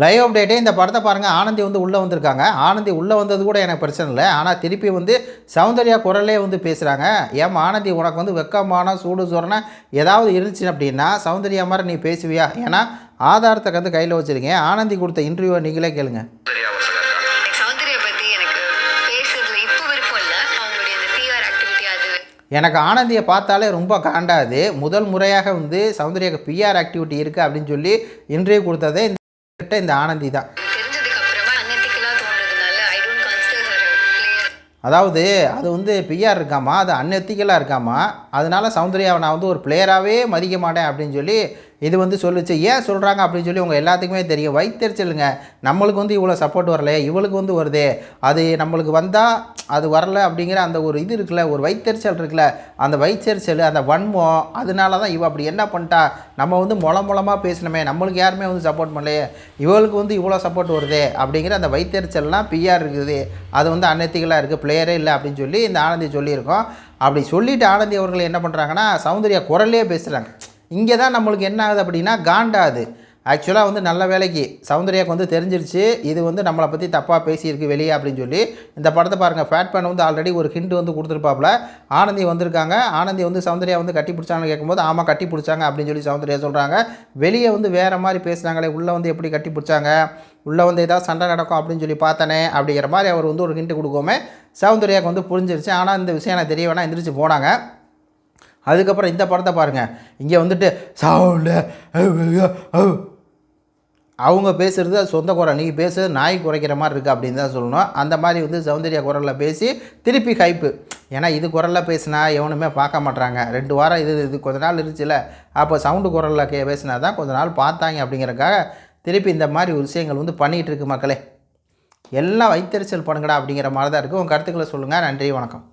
Live அப்டேட்டே இந்த படத்தை பாருங்கள் ஆனந்தி வந்து உள்ளே வந்திருக்காங்க. ஆனந்தி உள்ளே வந்தது கூட எனக்கு பிரச்சனை இல்லை. ஆனால் திருப்பி வந்து சௌந்தர்யா குரலே வந்து பேசுகிறாங்க ஏம்மா ஆனந்தி உனக்கு வந்து வெக்கமான சூடு சொரணை ஏதாவது இருந்துச்சு அப்படின்னா சௌந்தர்யா மாதிரி நீ பேசுவியா? ஏன்னா ஆதாரத்தை வந்து கையில் வச்சுருக்கேன். ஆனந்தி கொடுத்த இன்டர்வியூவை நீங்களே கேளுங்க. எனக்கு ஆனந்தியை பார்த்தாலே ரொம்ப காண்டாது. முதல் முறையாக வந்து சௌந்தர்யாக்கு பிஆர் ஆக்டிவிட்டி இருக்குது அப்படின்னு சொல்லி இன்டர்வியூ கொடுத்ததே இந்த இந்த ஆனந்தி தான். அதாவது அது வந்து பிஆர் இருக்காமா? அது அன்எத்திக்கலாக இருக்காமா? அதனால சௌந்தர்யாவை நான் வந்து ஒரு பிளேயராகவே மதிக்க மாட்டேன் அப்படின்னு சொல்லி இது வந்து சொல்லுச்சு. ஏன் சொல்கிறாங்க அப்படின்னு சொல்லி உங்கள் எல்லாத்துக்குமே தெரியும். வைத்தறிச்சலுங்க. நம்மளுக்கு வந்து இவ்வளோ சப்போர்ட் வரலையே. இவளுக்கு வந்து வருதே. அது நம்மளுக்கு வந்தால் அது வரல அப்படிங்கிற அந்த ஒரு இது இருக்குல்ல ஒரு வைத்தறிச்சல் இருக்குல்ல அந்த வைத்தறிச்சல் அந்த வன்மம் அதனால தான் இவள் அப்படி என்ன பண்ணிட்டா? நம்ம வந்து முள மூலமாக பேசினோமே. நம்மளுக்கு யாருமே வந்து சப்போர்ட் பண்ணலையே. இவளுக்கு வந்து இவ்வளோ சப்போர்ட் வருதே அப்படிங்கிற அந்த வைத்தறிச்சல்லாம் பிஆர் இருக்குது. அது வந்து அன்னத்திகளாக இருக்குது பிளேயரே இல்லை அப்படின்னு சொல்லி இந்த ஆனந்தி சொல்லியிருக்கோம். அப்படி சொல்லிவிட்டு ஆனந்தி அவர்கள் என்ன பண்ணுறாங்கன்னா சௌந்தர்யா குரல்லே பேசுகிறாங்க இங்கே தான் நம்மளுக்கு என்ன ஆகுது அப்படின்னா காண்டாது ஆக்சுவலாக வந்து நல்ல வேலைக்கு சௌந்தர்யாவுக்கு வந்து தெரிஞ்சிருச்சு. இது வந்து நம்மளை பற்றி தப்பாக பேசியிருக்கு வெளியே அப்படின்னு சொல்லி இந்த படத்தை பாருங்கள் ஃபேட் பேன் வந்து ஆல்ரெடி ஒரு ஹிண்ட் வந்து கொடுத்துருப்பாப்புல. ஆனந்தி வந்திருக்காங்க. ஆனந்தி வந்து சௌந்தர்யா வந்து கட்டி பிடிச்சாங்கன்னு கேட்கும்போது ஆமாம் கட்டி பிடிச்சாங்க அப்படின்னு சொல்லி சௌந்தர்யா சொல்கிறாங்க வெளியே வந்து வேறு மாதிரி பேசுனாங்களே உள்ளே வந்து எப்படி கட்டி பிடிச்சாங்க? உள்ளே வந்து ஏதாவது சண்டை நடக்கும் அப்படின்னு சொல்லி பார்த்தானே அப்படிங்கிற மாதிரி அவர் வந்து ஒரு ஹிண்ட் கொடுக்கோமே சௌந்தர்யாவுக்கு வந்து புரிஞ்சிருச்சு. ஆனால் இந்த விஷயம் எனக்கு தெரிய வேணாம். எந்திரிச்சு போனாங்க. அதுக்கப்புறம் இந்த படத்தை பாருங்கள் இங்கே வந்துட்டு சவுண்டு அவங்க பேசுகிறது சொந்த குரல் நீங்கள் பேசுறது நாய் குறைக்கிற மாதிரி இருக்குது அப்படின்னு தான் சொல்லணும். அந்த மாதிரி வந்து சௌந்தர்யா குரலில் பேசி திருப்பி ஹைப்பு ஏன்னா இது குரலில் பேசினா எவனுமே பார்க்க மாட்றாங்க. ரெண்டு வாரம் இது இது கொஞ்ச நாள் இருந்துச்சுல. அப்போ சவுண்டு குரலில் கே பேசினா தான் கொஞ்ச நாள் பார்த்தாங்க அப்படிங்கிறக்காக திருப்பி இந்த மாதிரி ஒரு விஷயங்கள் வந்து பண்ணிகிட்டு இருக்கு மக்களே. எல்லாம் வைத்தறிச்சல் பண்ணுங்கடா அப்படிங்கிற மாதிரி தான் இருக்குது உங்கள் கருத்துக்களை சொல்லுங்கள் நன்றி வணக்கம்.